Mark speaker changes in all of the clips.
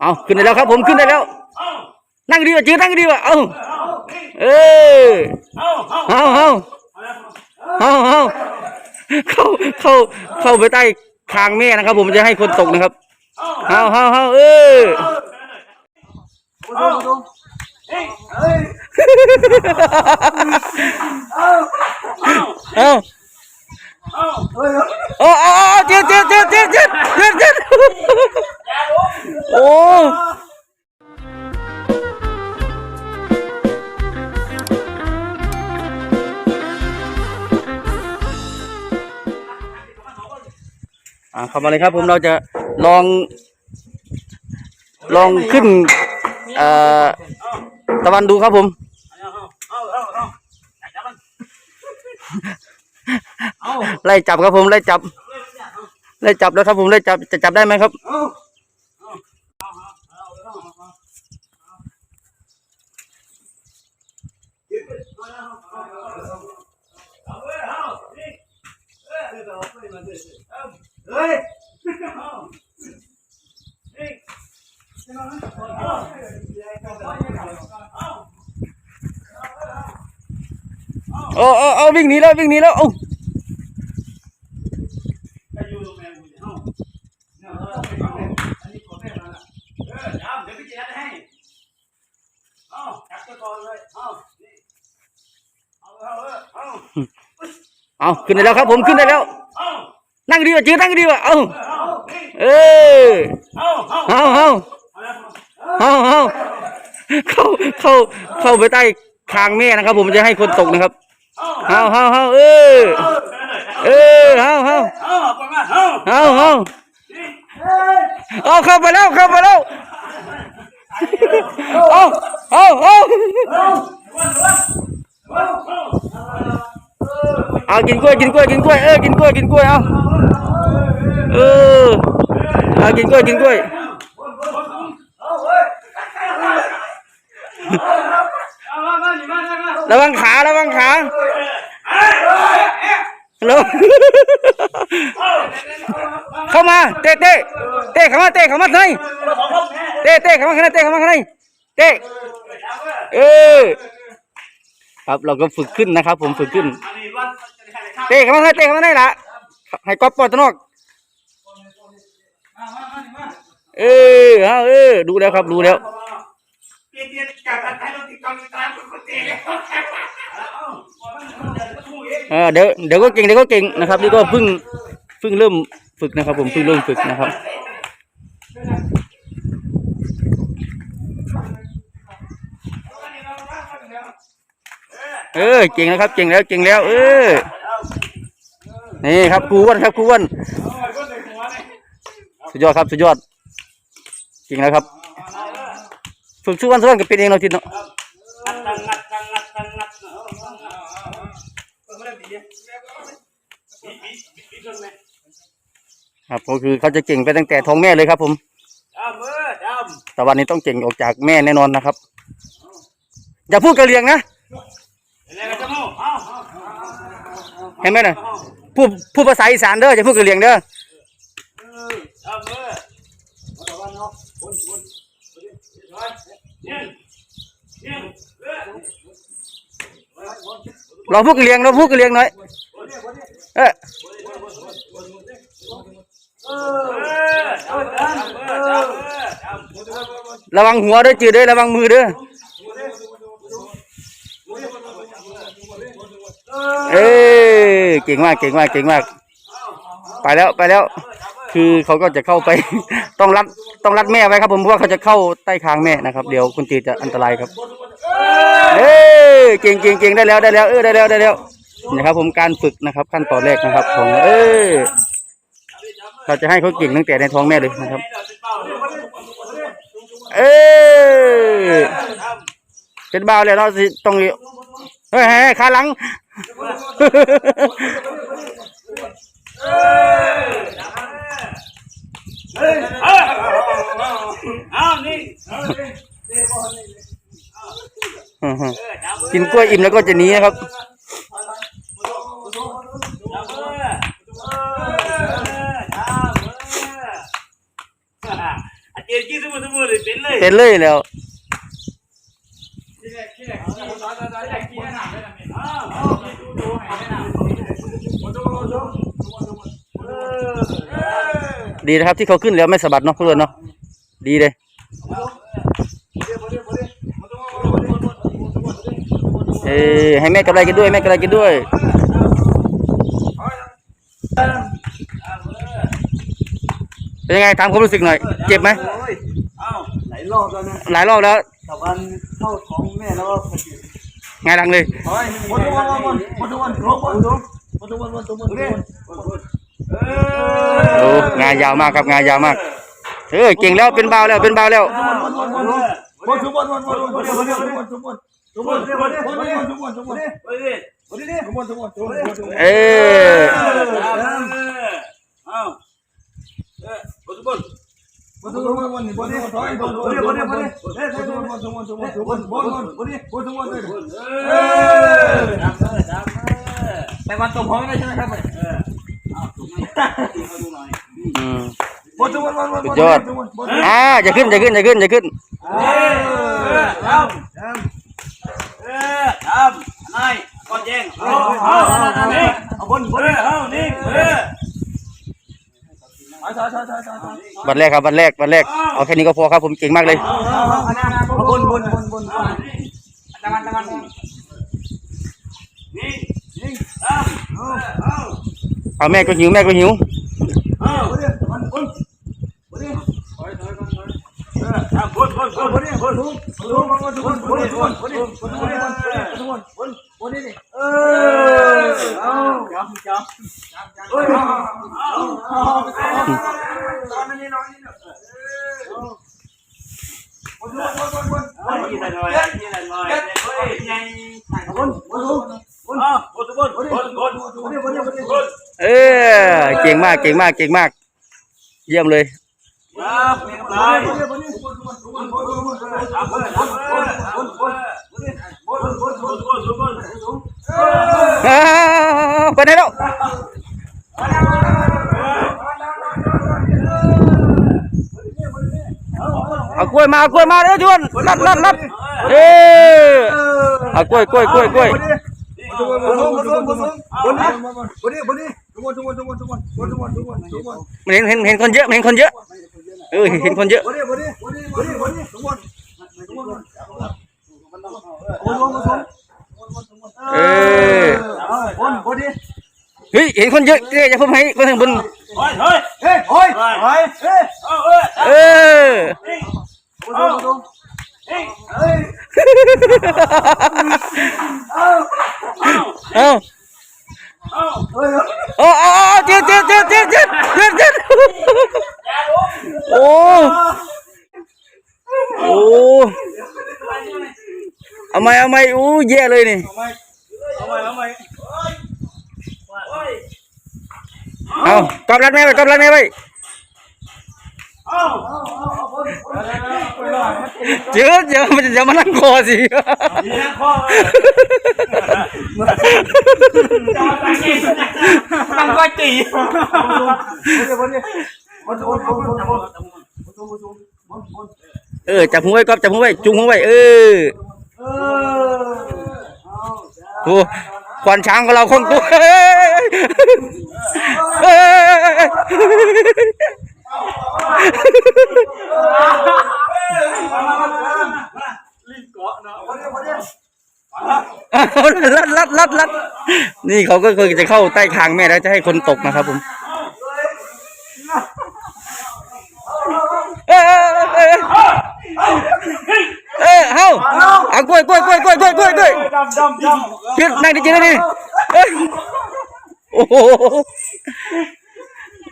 Speaker 1: เอาขึ้นได้แล้วครับ ผมขึ้นได้แล้ว นั่งดีกว่าจืดนั่งดีกว่าเอาเออเอาเอาเอาเอาเข้าเข้าเข้าไปใต้คางแม่นะครับ ผมจะให้คนตกนะครับเอาเอาเอาเออ อ่าเข้ามาเลยครับ ผมเราจะลอง ลองขึ้นเอ่อตะวันดูครับผม ไล่จับครับผมไล่จับไล่จับแล้วครับผมไล่จับจะจับได้ไหมครับ โอ้โอ้โอ้วิ่งหนีแล้ววิ่งหนีแล้วโอ้เอาขึ้นได้แล้วครับผมขึ้นได้แล้ว นั่งดีกว่าจืดนั่งดีกว่าเอาเออเอาเอาเอาเอาเข้าเข้าเข้าไปใต้คางแม่นะครับ ผมจะให้คนตกนะครับเอาเอาเอาเออเออเอาเอาเอาเอาเอาเข้าไปแล้วเข้าไปแล้วเอาเอาเอาเอากินกล้วยกินกล้วยกินกล้วยเออกินกล้วยกินกล้วยเอา เออเอากินกล้วยกินกล้วยระวังขาระวังขาระวังเข้ามาเตะเตะเตะเข้ามาเตะเข้ามาข้างในเตะเตะเข้ามาข้างในเตะเข้ามาข้างในเตะเออครับเราก็ฝึกขึ้นนะครับ ผมฝึกขึ้น เตะเข้ามาข้างในเตะเข้ามาข้างในละให้ก๊อปปล่อยตัวนอก เออเอาเออดูแล้วครับดูแล้วเออเดี๋ยวเดี๋ยวก็เก่งเดี๋ยวก็เก่งนะครับนี่ก็เพิ่งเพิ่งเริ่มฝึกนะครับ ผมเพิ่งเริ่มฝึกนะครับเออเก่งแล้วครับเก่งแล้วเก่งแล้ว เออนี่ครับครูอ้วนครับครูอ้วน สุดยอดครับ สุดยอดเก่งแล้วครับ ฝึกสู้วันสู้วันก็เป็นเองเราทีเนาะครับก็คือเขาจะเก่งไปตั้งแต่ท้องแม่เลยครับ ผมแต่วันนี้ต้องเก่งออกจากแม่แน่นอนนะครับ อย่าพูดกระเลียงนะเห็นไหมน่ะพูดพูดภาษาอีสานเด้ออย่าพูดกระเลียงเด้อ เราพูดกระเลียงเราพูดกระเลียงหน่อยเออระวังหัวด้วยจืดด้วยระวังมือด้วยเอ้ยเก่งมากเก่งมากเก่งมาก ไปแล้วไปแล้ว คือเขาก็จะเข้าไป ต้องรัดต้องรัดแม่ไว้ครับผมเพราะว่าเขาจะเข้าใต้คางแม่นะครับ เดี๋ยวคุณตีจะอันตรายครับเอ้ยเก่งเก่งเก่งได้แล้วได้แล้วเออได้แล้วได้แล้วนะครับ ผมการฝึกนะครับ ขั้นตอนแรกนะครับ ของเออเราจะให้เขาเก่งตั้งแต่ในท้องแม่เลยนะครับ เออเป็นบ่าวแล้วเราสิต้องเลี้ยวเฮ้ยเฮ้ยขาหลัง กินกล้วยอิ่มแล้วก็จะนีนะครับเต็นเลย
Speaker 2: แล้วดีนะครับที่เขาขึ้นแล้วไม่สะบัดเนาะเพื่อนเนาะดีเลย Ê, hai mẹ cầm lại cái đuôi, mẹ cầm lại cái đuôi. Thế ยังไงทำความรู้สึกหน่อย เจ็บไหม
Speaker 1: อ้าว
Speaker 3: หลายรอบแล้วนะ
Speaker 2: หลายรอบแล้ว
Speaker 3: ชาวบ้านเข้าท้องแม่แล้วก็ผลิต
Speaker 2: ไงดังเลย
Speaker 3: เฮ้ยหมดทุกวันหมดหมดทุกวันครบหมดทุกหมดทุกวันหมดทุกวันหมดทุกวัน
Speaker 2: โอ้ งานยาวมากครับ งานยาวมาก เออเก่งแล้วเป็นเบาแล้วเป็นเบาแล้ว
Speaker 1: เอ
Speaker 2: อ
Speaker 3: แต่วันตกพร้อมได้ใช่ไหมครับ
Speaker 1: เออเอาตรงนี้เอาดูหน่อย
Speaker 3: สุดยอด
Speaker 2: อ่าอย่าขึ้นอย่าขึ้นอย่าขึ้นอย่าขึ้น
Speaker 1: บั
Speaker 2: ตรแรกครับบัตรแรกบัตรแรกเอาแค่นี้ก็พอครับผมเก่งมากเลย
Speaker 3: บนบนบนบน
Speaker 1: เอา
Speaker 2: แม่ก็หิวแม่ก็หิว
Speaker 1: เออ
Speaker 2: เก่
Speaker 1: งมากเก่งมากเก่งมาก เยี่ยมเลย
Speaker 3: bên đây đâu
Speaker 2: à cuối mà cuối mà đấy chuồn lật lật lật. Ê. À cuối cuối
Speaker 3: cuối cuối mình hình hình con dễ mình hình con dễ ừ hình con dễ
Speaker 2: Quấn đi, quấn đi, xuống luôn.
Speaker 3: Mày xuống luôn. Quấn luôn, quấn
Speaker 1: xuống. Ê. con quấn đi. Hí, hiện con chơi, cái này không hay, con thằng Bình. Thôi, thôi. Ê, thôi. Thôi. Ê. Ê. Quấn xuống, quấn xuống. Ê. Ê. เอาไหมเอาไหมโอ้แย่เลยนี่
Speaker 3: เอาไปเอาไป
Speaker 1: เอากอบรัดแม่ไปกอบรัดแม่ไป
Speaker 3: เอา
Speaker 1: เจอเจอมันจะมานั่งคอสิ
Speaker 3: ดีนะพ่อตั้งก้อยตี
Speaker 2: วนดิวนดิวนวนวนวนวนวนวน
Speaker 1: เออจับหัวไว้กอบจับหัวไว้จุงหัวไว้เออ
Speaker 2: เออ
Speaker 1: ดูควันช้างของเราคงตัวเฮ้ยเฮ้ย
Speaker 3: รีบเกาะเนาะ
Speaker 2: วนดิวนดิ
Speaker 1: เอาลัดลัดลัดลัดนี่เขาก็เคยจะเข้าใต้คางแม่แล้วจะให้คนตกนะครับผม วยกล้วยกล้วยกล้วยกล้วยกล้วยกล้วย
Speaker 3: ดำดำดำ
Speaker 1: เพี้ยนนั่งดิจินั่งดิเอ้ยโอ้โห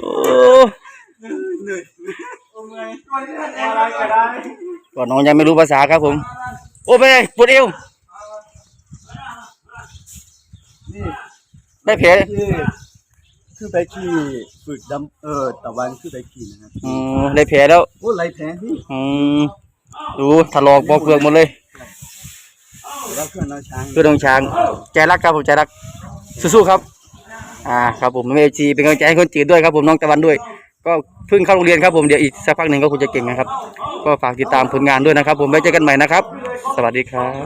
Speaker 1: โอ้
Speaker 3: อะไรก็ได้
Speaker 1: ก็น้องยังไม่รู้ภาษาครับผม โอ้ไปเลยปวดเอวได้แผล
Speaker 2: คือไปขี่ฝึกดำเออตะวันคือไปขี่นะครับ
Speaker 1: อืมได้แผลแล้ว
Speaker 2: โอ้ไรแผลที่
Speaker 1: อืมดูถลอกปอกเปลือกหมดเลย
Speaker 2: เพื่อนเราช้าง
Speaker 1: เพื่อนน้องช้าง ใจรักครับผมใจรัก สู้ๆครับ อ่าครับผมเมจีเป็นกำลังใจให้คนจีด้วยครับผมน้องตะวันด้วย ก็เพิ่งเข้าโรงเรียนครับผมเดี๋ยวอีกสักพักหนึ่งก็คงจะเก่งนะครับ ก็ฝากติดตามผลงานด้วยนะครับ ผมไว้เจอกันใหม่นะครับ สวัสดีครับ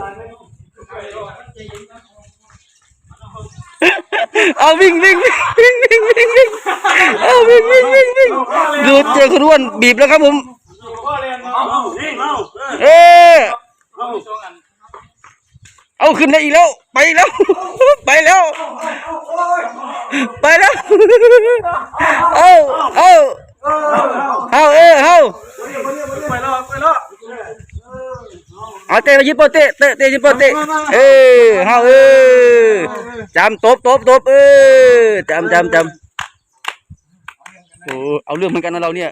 Speaker 1: เอาวิ่งวิ่งวิ่งวิ่งวิ่งวิ่งเอาวิ่งวิ่งวิ่งวิ่งดูเจอคนอ้วนบีบแล้วครับผม
Speaker 3: เอาเอานี่เอา
Speaker 1: เออเอา ขึ้นได้อีกแล้ว ไปแล้ว ไปแล้ว ไปแล้วเอาเอาเอาเออเอา
Speaker 2: ไปแล้วไปแล้ว
Speaker 1: เอาเตะยิบโปเตะเตะเตะยิบโปเตะเออเอาเออจำตบตบตบเออจำจำจำโอ้เอาเรื่องเหมือนกันนะเราเนี่ย